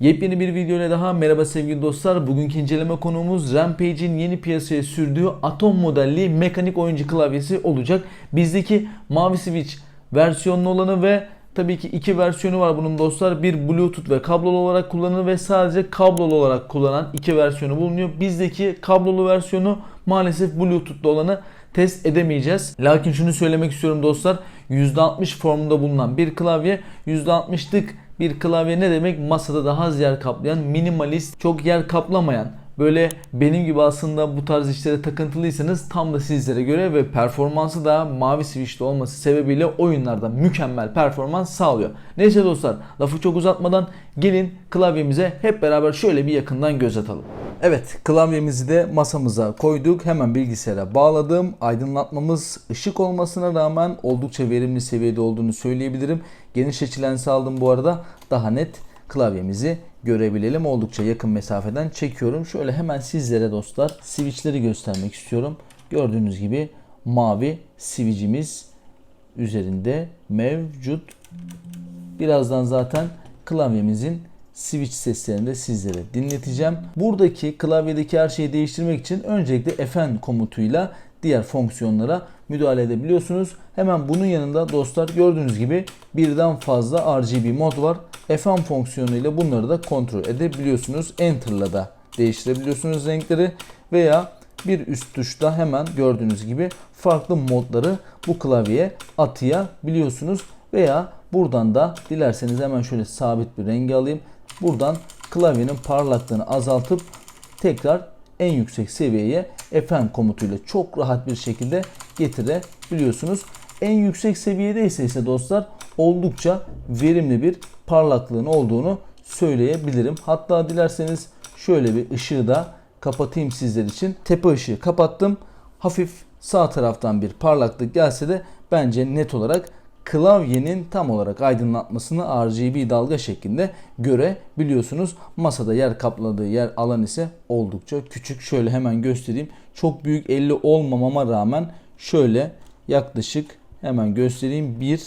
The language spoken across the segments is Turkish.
Yepyeni bir video ile daha merhaba sevgili dostlar. Bugünkü inceleme konuğumuz Rampage'in yeni piyasaya sürdüğü Atom modelli mekanik oyuncu klavyesi olacak. Bizdeki mavi switch versiyonlu olanı ve tabii ki iki versiyonu var bunun dostlar. Bir Bluetooth ve kablolu olarak kullanılır ve sadece kablolu olarak kullanan iki versiyonu bulunuyor. Bizdeki kablolu versiyonu maalesef Bluetooth'lu olanı test edemeyeceğiz. Lakin şunu söylemek istiyorum dostlar. %60 formunda bulunan bir klavye %60'lık bir klavye ne demek? Masada daha az yer kaplayan, minimalist, çok yer kaplamayan, böyle benim gibi aslında bu tarz işlere takıntılıysanız tam da sizlere göre ve performansı da mavi switch'li olması sebebiyle oyunlarda mükemmel performans sağlıyor. Neyse dostlar lafı çok uzatmadan gelin klavyemize hep beraber şöyle bir yakından göz atalım. Evet klavyemizi de masamıza koyduk. Hemen bilgisayara bağladım. Aydınlatmamız ışık olmasına rağmen oldukça verimli seviyede olduğunu söyleyebilirim. Geniş açı lens aldım bu arada. Daha net klavyemizi görebilelim. Oldukça yakın mesafeden çekiyorum. Şöyle hemen sizlere dostlar switchleri göstermek istiyorum. Gördüğünüz gibi mavi switch'imiz üzerinde mevcut. Birazdan zaten klavyemizin switch seslerini de sizlere dinleteceğim. Buradaki klavyedeki her şeyi değiştirmek için öncelikle Fn komutuyla diğer fonksiyonlara müdahale edebiliyorsunuz. Hemen bunun yanında dostlar gördüğünüz gibi birden fazla RGB mod var. Fn fonksiyonuyla bunları da kontrol edebiliyorsunuz. Enter'la da değiştirebiliyorsunuz renkleri veya bir üst tuşta hemen gördüğünüz gibi farklı modları bu klavyeye atayabiliyorsunuz veya buradan da dilerseniz hemen şöyle sabit bir rengi alayım. Buradan klavyenin parlaklığını azaltıp tekrar en yüksek seviyeye Fn komutuyla çok rahat bir şekilde getirebiliyorsunuz. En yüksek seviyede ise ise dostlar oldukça verimli bir parlaklığın olduğunu söyleyebilirim. Hatta dilerseniz şöyle bir ışığı da kapatayım sizler için. Tepe ışığı kapattım. Hafif sağ taraftan bir parlaklık gelse de bence net olarak klavyenin tam olarak aydınlatmasını RGB dalga şeklinde görebiliyorsunuz. Masada yer kapladığı yer alan ise oldukça küçük. Şöyle hemen göstereyim. Çok büyük 50 olmamama rağmen şöyle yaklaşık hemen göstereyim. 1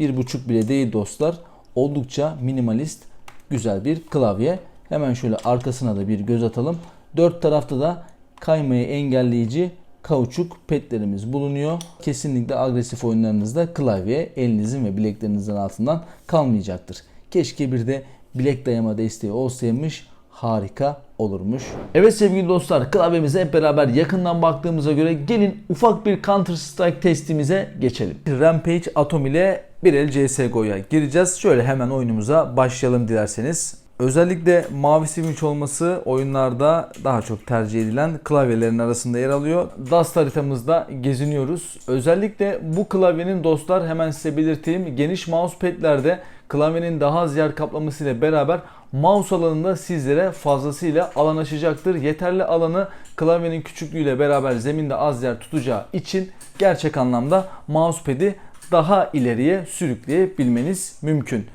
1.5 bile değil dostlar. Oldukça minimalist güzel bir klavye. Hemen şöyle arkasına da bir göz atalım. Dört tarafta da kaymayı engelleyici kauçuk petlerimiz bulunuyor. Kesinlikle agresif oyunlarınızda klavye elinizin ve bileklerinizin altından kalmayacaktır. Keşke bir de bilek dayama desteği olsaymış harika olurmuş. Evet sevgili dostlar klavyemize hep beraber yakından baktığımıza göre gelin ufak bir Counter Strike testimize geçelim. Rampage Atom ile bir el CSGO'ya gireceğiz. Şöyle hemen oyunumuza başlayalım dilerseniz. Özellikle mavi switch olması oyunlarda daha çok tercih edilen klavyelerin arasında yer alıyor. Dust haritamızda geziniyoruz. Özellikle bu klavyenin dostlar hemen size belirteyim. Geniş mousepad'lerde klavyenin daha az yer kaplamasıyla beraber mouse alanında sizlere fazlasıyla alan açacaktır. Yeterli alanı klavyenin küçüklüğüyle beraber zeminde az yer tutacağı için gerçek anlamda mousepad'i daha ileriye sürükleyebilmeniz mümkün.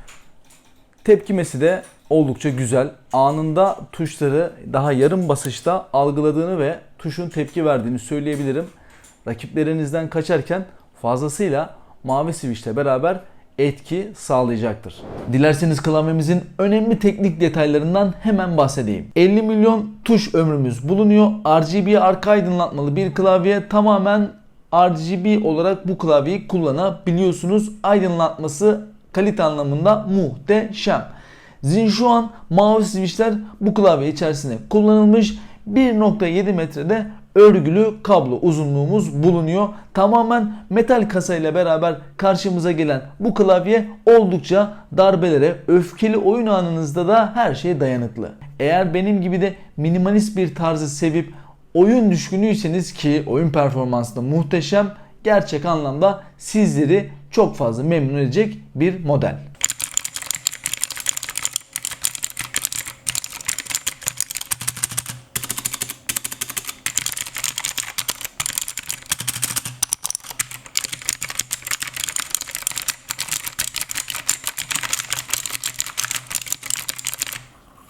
Tepkimesi de oldukça güzel. Anında tuşları daha yarım basışta algıladığını ve tuşun tepki verdiğini söyleyebilirim. Rakiplerinizden kaçarken fazlasıyla mavi switch beraber etki sağlayacaktır. Dilerseniz klavyemizin önemli teknik detaylarından hemen bahsedeyim. 50 milyon tuş ömrümüz bulunuyor. RGB arka aydınlatmalı bir klavye tamamen RGB olarak bu klavyeyi kullanabiliyorsunuz. Aydınlatması kalite anlamında muhteşem. Zinjuan mavi switchler bu klavye içerisinde kullanılmış 1.7 metrede örgülü kablo uzunluğumuz bulunuyor. Tamamen metal kasa ile beraber karşımıza gelen bu klavye oldukça darbelere, öfkeli oyun anınızda da her şeye dayanıklı. Eğer benim gibi de minimalist bir tarzı sevip oyun düşkünüyseniz ki oyun performansı da muhteşem, gerçek anlamda sizleri çok fazla memnun edecek bir model.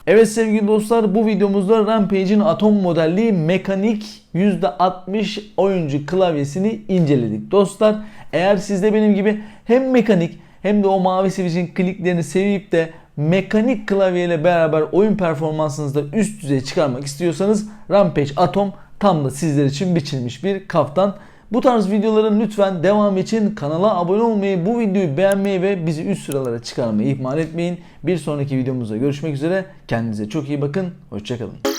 Evet sevgili dostlar bu videomuzda Rampage'in Atom modelli mekanik %60 oyuncu klavyesini inceledik. Dostlar eğer siz de benim gibi hem mekanik hem de o mavi switch'in kliklerini sevip de mekanik klavyeyle beraber oyun performansınızı da üst düzey çıkarmak istiyorsanız Rampage Atom tam da sizler için biçilmiş bir kaftan. Bu tarz videoların lütfen devam için kanala abone olmayı, bu videoyu beğenmeyi ve bizi üst sıralara çıkarmayı ihmal etmeyin. Bir sonraki videomuzda görüşmek üzere. Kendinize çok iyi bakın. Hoşçakalın.